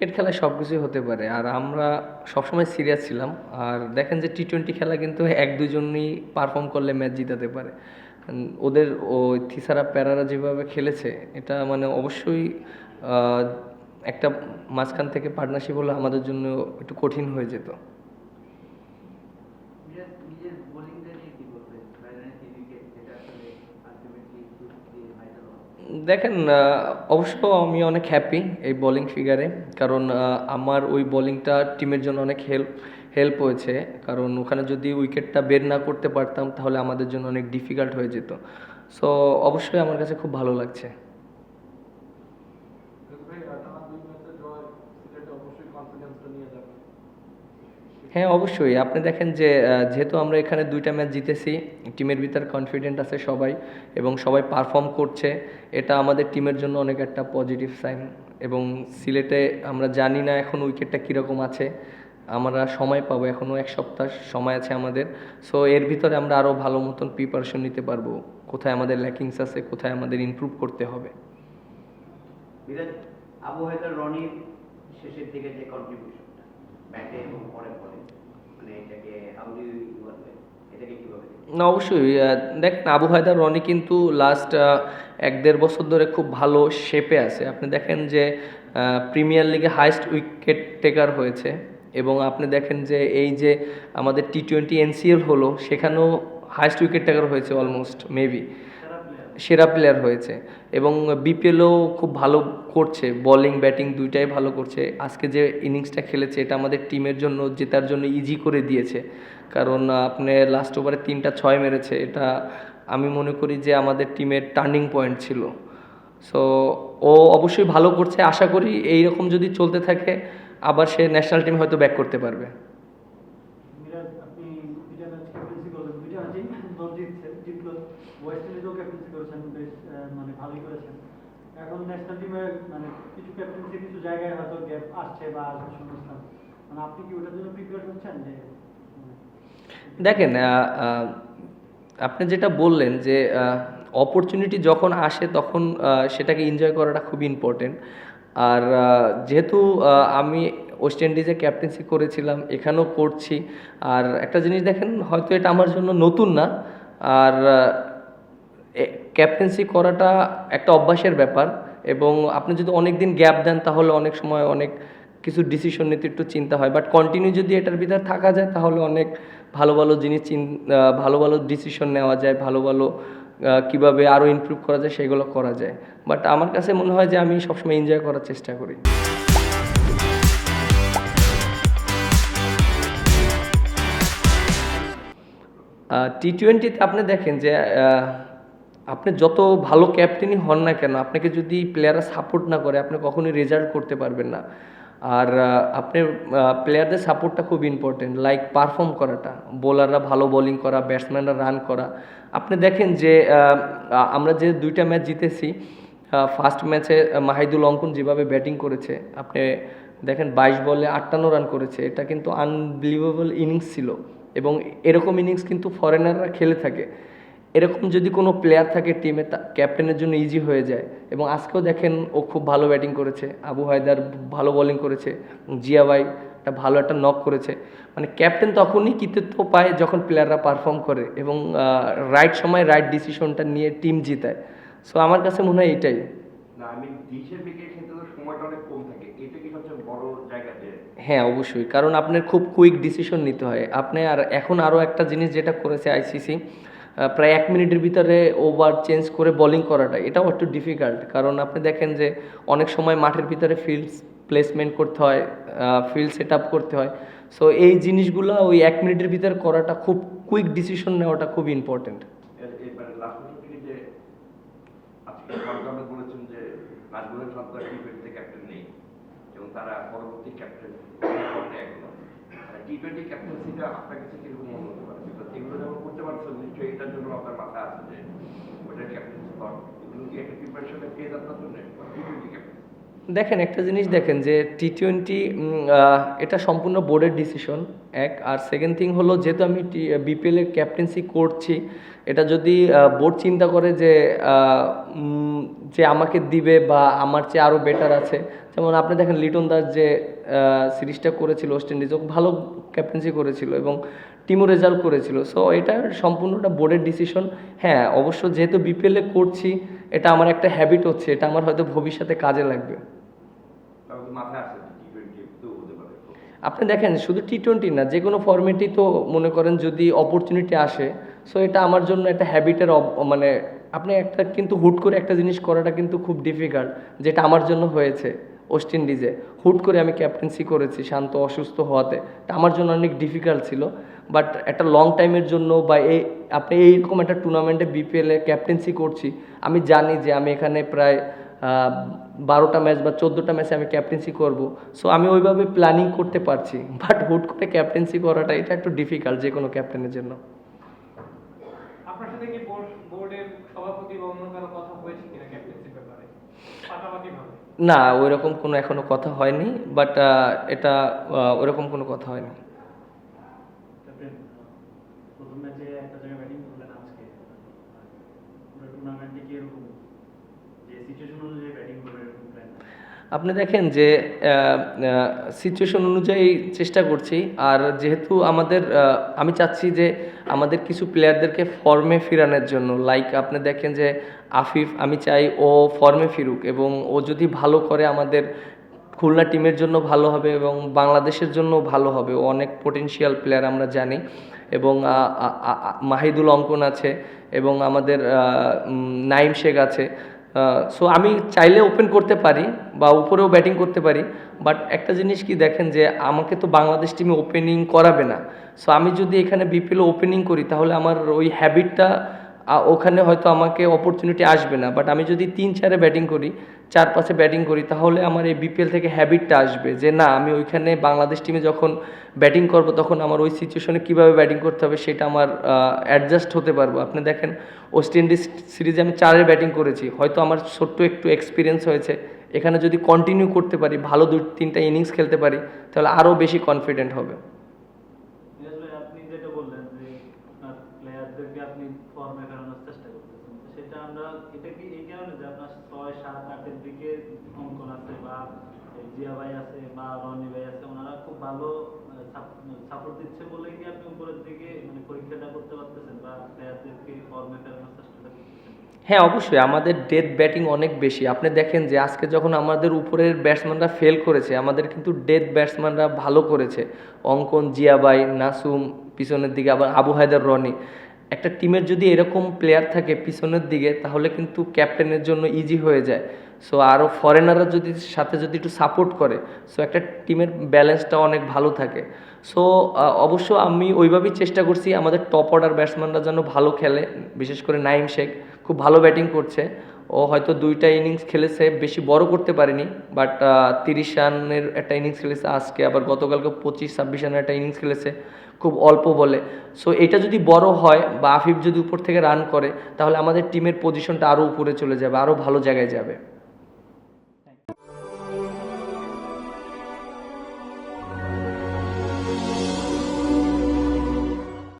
Cricket খেলায় সব কিছুই হতে পারে। আর আমরা সবসময় সিরিয়াস ছিলাম। আর দেখেন যে টি টোয়েন্টি খেলা কিন্তু এক দুজনই পারফর্ম করলে ম্যাচ জিতাতে পারে। ওদের ও থিসারা প্যারারা যেভাবে খেলেছে, এটা মানে অবশ্যই একটা মাঝখান থেকে পার্টনারশিপ হলে আমাদের জন্য একটু কঠিন হয়ে যেত। দেখেন অবশ্য আমি অনেক হ্যাপি এই বোলিং ফিগারে কারণ আমার ওই বোলিংটা টিমের জন্য অনেক হেল্প হেল্প হয়েছে। কারণ, ওখানে যদি উইকেটটা বের না করতে পারতাম, তাহলে আমাদের জন্য অনেক ডিফিকাল্ট হয়ে যেত। সো অবশ্যই আমার কাছে খুব ভালো লাগছে। হ্যাঁ অবশ্যই। আপনি দেখেন যে যেহেতু আমরা এখানে দুইটা ম্যাচ জিতেছি টিমের ভিতর কনফিডেন্ট আছে সবাই এবং সবাই পারফর্ম করছে, এটা আমাদের টিমের জন্য অনেক একটা পজিটিভ সাইন এবং সিলেটে আমরা জানি না এখন উইকেটটা কীরকম আছে, আমরা সময় পাবো এখনও এক সপ্তাহ, সময় আছে আমাদের। সো এর ভিতরে আমরা আরও ভালো মতন প্রিপারেশন নিতে পারব, কোথায় আমাদের ল্যাকিংস আছে, কোথায় আমাদের ইমপ্রুভ করতে হবে। শেষের দিকে যে কন্ট্রিবিউশনটা ব্যাটে এবং পরে না, অবশ্যই দেখেন, আবু হায়দার রনি কিন্তু লাস্ট এক দেড় বছর ধরে খুব ভালো শেপে আছে। আপনি দেখেন যে প্রিমিয়ার লিগে হাইস্ট উইকেট টেকার হয়েছে এবং আপনি দেখেন যে, এই যে আমাদের টি টোয়েন্টি এনসিএল হলো, সেখানেও হাইস্ট উইকেট টেকার হয়েছে অলমোস্ট মেবি সেরা প্লেয়ার হয়েছে এবং বিপিএলও খুব ভালো করছে বোলিং ব্যাটিং দুইটাই ভালো করছে। আজকে যে ইনিংসটা খেলেছে, এটা আমাদের টিমের জন্য, জেতার জন্য ইজি করে দিয়েছে। কারণ আপনি লাস্ট ওভারে তিনটা ছয় মেরেছে, এটা আমি মনে করি যে আমাদের টিমের টার্নিং পয়েন্ট ছিল। সো ও অবশ্যই ভালো করছে, আশা করি এই রকম যদি চলতে থাকে, আবার সে ন্যাশনাল টিম হয়তো ব্যাক করতে পারবে মিরাজ আপনি দুইটা ম্যাচ ক্যাপ্টেন্সি করলেন দুইটা ম্যাচেই দল জিতছে জিতলো ইন্ডিজও ক্যাপ্টেন্সি করেছেন বেশ মানে ভালোই করেছেন। এখন ন্যাশনাল টিমে মানে কিছু ক্যাপ্টেন্সি কিছু জায়গায় হয়তো গ্যাপ আসছে বা আসবে মানে আপনি কি ওটার জন্য প্রিপেয়ার হচ্ছেন যে মানে, দেখেন আপনি যেটা বললেন যে অপরচুনিটি যখন আসে তখন সেটাকে এনজয় করাটা খুব ইম্পর্টেন্ট আর যেহেতু আমি ওয়েস্ট ইন্ডিজে ক্যাপ্টেন্সি করেছিলাম এখানেও করছি। আর একটা জিনিস দেখেন হয়তো এটা আমার জন্য নতুন না। আর ক্যাপ্টেন্সি করাটা একটা অভ্যাসের ব্যাপার এবং আপনি যদি অনেক দিন গ্যাপ দেন তাহলে অনেক সময় অনেক কিছু ডিসিশন নিতে একটু চিন্তা হয়। বাট কন্টিনিউ যদি এটার ভিতরে থাকা যায় তাহলে অনেক ভালো ভালো জিনিস চিন ভালো ভালো ডিসিশন নেওয়া যায়, ভালো ভালো কীভাবে আরও ইমপ্রুভ করা যায় সেগুলো করা যায়। বাট আমার কাছে মনে হয় যে আমি সবসময় এনজয় করার চেষ্টা করি। টি টোয়েন্টিতে আপনি দেখেন যে আপনি যত ভালো ক্যাপ্টেনই হন না কেন, আপনাকে যদি প্লেয়াররা সাপোর্ট না করে, আপনি কখনোই রেজাল্ট করতে পারবেন না। আর আপনি প্লেয়ারদের সাপোর্টটা খুব ইম্পর্টেন্ট লাইক পারফর্ম করাটা বোলাররা ভালো বোলিং করা ব্যাটসম্যানরা রান করা। আপনি দেখেন যে আমরা যে দুইটা ম্যাচ জিতেছি ফার্স্ট ম্যাচে মাহিদুল অঙ্কন যেভাবে ব্যাটিং করেছে, আপনি দেখেন বাইশ বলে আটান্ন রান করেছে, এটা কিন্তু আনবিলিভেবল ইনিংস ছিল। এবং এরকম ইনিংস কিন্তু ফরেনাররা খেলে থাকে। এরকম যদি কোনো প্লেয়ার থাকে টিমে তা ক্যাপ্টেনের জন্য ইজি হয়ে যায়। এবং আজকেও দেখেন ও খুব ভালো ব্যাটিং করেছে। আবু হায়দার ভালো বোলিং করেছে। জিয়া ভাই একটা ভালো একটা নক করেছে। মানে ক্যাপ্টেন তখনই কৃতিত্ব পায় যখন প্লেয়াররা পারফর্ম করে এবং রাইট সময় রাইট ডিসিশনটা নিয়ে টিম জিতায়। সো আমার কাছে মনে হয় এটাই। হ্যাঁ অবশ্যই। কারণ আপনার খুব কুইক ডিসিশন নিতে হয়। আপনি আর এখন আরও একটা জিনিস যেটা করেছে আইসিসি প্রায় এক মিনিটের ভিতরে ওভার চেঞ্জ করে বোলিং করাটা, এটাও একটু ডিফিকাল্ট কারণ আপনি দেখেন যে অনেক সময় মাঠের ভিতরে ফিল্ড প্লেসমেন্ট করতে হয় ফিল্ড সেট আপ করতে হয়। সো এই জিনিসগুলো ওই এক মিনিটের ভিতরে করাটা খুব কুইক ডিসিশন নেওয়াটা খুব ইম্পর্টেন্ট এবং তারা পরবর্তী ক্যাপ্টেন টি টোয়েন্টি ক্যাপ্টেন্সিটা আপনার কাছে কীরকম মনে হতে পারে? বিকজ এগুলো যখন করতে পারছেন নিশ্চয়ই এটার জন্য আপনার মাথা আছে যে ওটার ক্যাপ্টেন্সি কর। এগুলো কি একটা প্রিপারেশনে পেয়ে যাত্রার জন্য? টি টোয়েন্টি ক্যাপ্টেন দেখেন, একটা জিনিস দেখেন যে টি টোয়েন্টি এটা সম্পূর্ণ বোর্ডের ডিসিশন এক। আর সেকেন্ড থিং হলো, যেহেতু আমি বিপিএল এর ক্যাপ্টেন্সি করছি, এটা যদি বোর্ড চিন্তা করে যে যে আমাকে দিবে বা আমার চেয়ে আরও বেটার আছে। যেমন আপনি দেখেন, লিটন দাস যে সিরিজটা করেছিল ওয়েস্ট ইন্ডিজ ভালো ক্যাপ্টেন্সি করেছিল এবং টিমও রেজাল্ট করেছিল। সো এটা সম্পূর্ণটা বোর্ডের ডিসিশন হ্যাঁ অবশ্য যেহেতু বিপিএলে করছি, এটা আমার একটা হ্যাবিট হচ্ছে, এটা আমার হয়তো ভবিষ্যতে কাজে লাগবে। আপনি দেখেন, শুধু টি টোয়েন্টি না, যে কোনো ফর্মেটই তো মনে করেন যদি অপরচুনিটি আসে সো এটা আমার জন্য একটা হ্যাবিটের মানে আপনি একটা কিন্তু হুট করে একটা জিনিস করাটা কিন্তু খুব ডিফিকাল্ট যেটা আমার জন্য হয়েছে ওয়েস্ট ইন্ডিজে হুট করে আমি ক্যাপ্টেন্সি করেছি, শান্ত, অসুস্থ হওয়াতে। এটা আমার জন্য অনেক ডিফিকাল্ট ছিল বাট একটা লং টাইমের জন্য বা এই, আপনি এইরকম একটা টুর্নামেন্টে বিপিএলে ক্যাপ্টেন্সি করছি, আমি জানি যে আমি এখানে প্রায় বারোটা ম্যাচ বা চোদ্দোটা ম্যাচে আমি ক্যাপ্টেন্সি করব। সো আমি ওইভাবে প্ল্যানিং করতে পারছি। বাট হুট করে ক্যাপ্টেন্সি করাটা এটা একটু ডিফিকাল্ট যে কোনো ক্যাপ্টেনের জন্য। আপনার সাথে কি বোর্ড বোর্ডের সভাপতি বা অন্য কারও কথা হয়েছে কিনা ক্যাপ্টেন্সির ব্যাপারে? পাকাপাকি ভাবে না ওইরকম কোনো এখনও কথা হয়নি বাট এটা আহ, ওইরকম কোনো কথা হয়নি। ম্যাচে একটা জায়গায় ব্যাটিং করলেন আজকে। পুরো টুর্নামেন্টে কি এরকম? যে সিচুয়েশন অনুযায়ী ব্যাটিং করবে এরকম প্ল্যান আপনি দেখেন যে সিচুয়েশন অনুযায়ী চেষ্টা করছি। আর যেহেতু আমাদের আমি চাচ্ছি যে আমাদের কিছু প্লেয়ারদেরকে ফর্মে ফিরানোর জন্য। লাইক আপনি দেখেন যে আফিফ, আমি চাই ও ফর্মে ফিরুক এবং ও যদি ভালো করে আমাদের খুলনা টিমের জন্য ভালো হবে এবং বাংলাদেশের জন্য ভালো হবে। ও অনেক পোটেনশিয়াল প্লেয়ার আমরা জানি এবং মাহিদুল অঙ্কন আছে এবং আমাদের নাইম শেখ আছে। সো আমি চাইলে ওপেন করতে পারি বা উপরেও ব্যাটিং করতে পারি বাট একটা জিনিস কি দেখেন যে আমাকে তো বাংলাদেশ টিমে ওপেনিং করাবে না। সো আমি যদি এখানে বিপিএল ওপেনিং করি, তাহলে আমার ওই হ্যাবিটটা ওখানে হয়তো আমাকে অপরচুনিটি আসবে না। বাট আমি যদি তিন চারে ব্যাটিং করি চার পাঁচে ব্যাটিং করি, তাহলে আমার এই বিপিএল থেকে হ্যাবিটটা আসবে যে, না, আমি ওইখানে বাংলাদেশ টিমে যখন ব্যাটিং করব, তখন আমার ওই সিচুয়েশনে কীভাবে ব্যাটিং করতে হবে সেটা আমার অ্যাডজাস্ট হতে পারব। আপনি দেখেন ওয়েস্ট ইন্ডিজ সিরিজে আমি চারে ব্যাটিং করেছি, হয়তো আমার ছোট্ট একটু এক্সপিরিয়েন্স হয়েছে। এখানে যদি কন্টিনিউ করতে পারি, ভালো দুই তিনটা ইনিংস খেলতে পারি, তাহলে আরও বেশি কনফিডেন্ট হবে মিরাজ ভাই আপনি যেটা বললেন যে আপনার প্লেয়ারদেরকে আপনি ফর্মে ফেরানোর চেষ্টা করতেছেন তো সেটা আমরা এটা কি এই কারণে যে আপনার ছয় সাত আটের দিকে অঙ্কন আছে বা এই জিয়া ভাই আছে বা রনি ভাই আছে ওনারা খুব ভালো সাপোর্ট দিচ্ছে বলে কি আপনি উপরের দিকে মানে পরীক্ষাটা করতে পারতেছেন বা প্লেয়ারদেরকে ফর্মে ফেরানোর চেষ্টাটা করতেছেন? হ্যাঁ অবশ্যই। আমাদের ডেথ ব্যাটিং অনেক বেশি। আপনি দেখেন যে আজকে যখন আমাদের উপরের ব্যাটসম্যানরা ফেল করেছে, আমাদের কিন্তু ডেথ ব্যাটসম্যানরা ভালো করেছে। অঙ্কন, জিয়াবাই, নাসুম, পিছনের দিকে আবার আবু হায়দার রনি। একটা টিমের যদি এরকম প্লেয়ার থাকে পিছনের দিকে, তাহলে কিন্তু ক্যাপ্টেনের জন্য ইজি হয়ে যায়। সো আরও ফরেনাররা যদি সাথে যদি একটু সাপোর্ট করে সো একটা টিমের ব্যালেন্সটা অনেক ভালো থাকে। সো অবশ্য আমি ওইভাবেই চেষ্টা করছি, আমাদের টপ অর্ডার ব্যাটসম্যানরা যেন ভালো খেলে, বিশেষ করে নাইম শেখ, খুব ভালো ব্যাটিং করছে। ও হয়তো দুইটা ইনিংস খেলেছে, বেশি বড় করতে পারেনি বাট তিরিশ রানের একটা ইনিংস খেলেছে, আজকে আবার গতকালকে পঁচিশ, ছাব্বিশ রানের একটা ইনিংস খেলেছে, খুব অল্প বলে। সো এটা যদি বড় হয় বা আফিফ যদি উপর থেকে রান করে, তাহলে আমাদের টিমের পজিশনটা আরও উপরে চলে যাবে আরও ভালো জায়গায় যাবে।